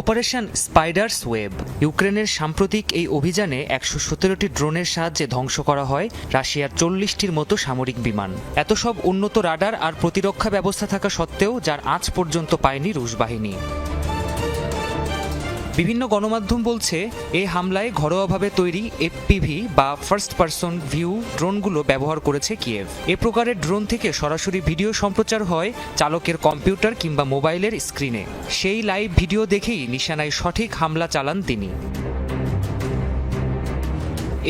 Operation spider's web, ইউক্রেনের সাম্প্রতিক এই অভিযানে একশো সতেরোটি ড্রোনের সাহায্যে ধ্বংস করা হয় রাশিয়ার চল্লিশটির মতো সামরিক বিমান। এত সব উন্নত রাডার আর প্রতিরক্ষা ব্যবস্থা থাকা সত্ত্বেও, যার আজ পর্যন্ত পায়নি রুশ বাহিনী। বিভিন্ন গণমাধ্যম বলছে এই হামলায় ঘরোয়াভাবে তৈরি এফপিভি বা ফার্স্ট পারসন ভিউ ড্রোনগুলো ব্যবহার করেছে কিয়েভ এ প্রকারের ড্রোন থেকে সরাসরি ভিডিও সম্প্রচার হয় চালকের কম্পিউটার কিংবা মোবাইলের স্ক্রিনে সেই লাইভ ভিডিও দেখেই নিশানায় সঠিক হামলা চালান তিনি।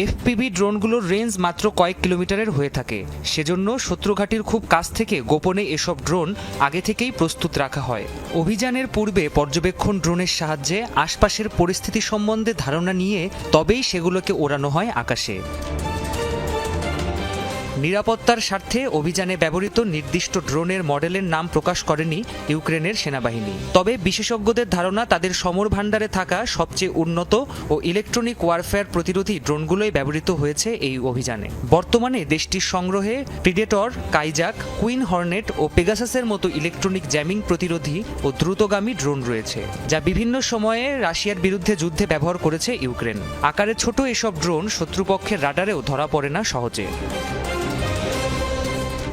এফপিভি ড্রোনগুলোর রেঞ্জ মাত্র কয়েক কিলোমিটারের হয়ে থাকে। সেজন্য শত্রুঘাটির খুব কাছ থেকে গোপনে এসব ড্রোন আগে থেকেই প্রস্তুত রাখা হয়। অভিযানের পূর্বে পর্যবেক্ষণ ড্রোনের সাহায্যে আশপাশের পরিস্থিতি সম্বন্ধে ধারণা নিয়ে তবেই সেগুলোকে ওড়ানো হয় আকাশে। নিরাপত্তার স্বার্থে অভিযানে ব্যবহৃত নির্দিষ্ট ড্রোনের মডেলের নাম প্রকাশ করেনি ইউক্রেনের সেনাবাহিনী। তবে বিশেষজ্ঞদের ধারণা, তাদের সমর ভাণ্ডারে থাকা সবচেয়ে উন্নত ও ইলেকট্রনিক ওয়ারফেয়ার প্রতিরোধী ড্রোনগুলোই ব্যবহৃত হয়েছে এই অভিযানে। বর্তমানে দেশটির সংগ্রহে প্রিডেটর, কাইজাক, কুইন হর্নেট ও পেগাসাসের মতো ইলেকট্রনিক জ্যামিং প্রতিরোধী ও দ্রুতগামী ড্রোন রয়েছে, যা বিভিন্ন সময়ে রাশিয়ার বিরুদ্ধে যুদ্ধে ব্যবহার করেছে ইউক্রেন। আকারে ছোট এসব ড্রোন শত্রুপক্ষের রাডারেও ধরা পড়ে না সহজে।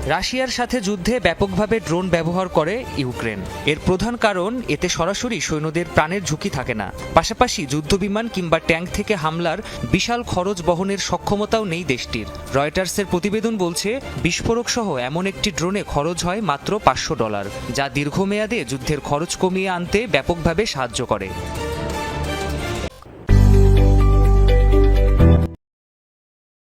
রাশিয়ার সাথে যুদ্ধে ব্যাপকভাবে ড্রোন ব্যবহার করে ইউক্রেন। এর প্রধান কারণ, এতে সরাসরি সৈন্যদের প্রাণের ঝুঁকি থাকে না। পাশাপাশি যুদ্ধবিমান কিংবা ট্যাঙ্ক থেকে হামলার বিশাল খরচ বহনের সক্ষমতাও নেই দেশটির। রয়টার্সের প্রতিবেদন বলছে বিস্ফোরক সহ এমন একটি ড্রোনে খরচ হয় মাত্র পাঁচশো ডলার, যা দীর্ঘমেয়াদে যুদ্ধের খরচ কমিয়ে আনতে ব্যাপকভাবে সাহায্য করে।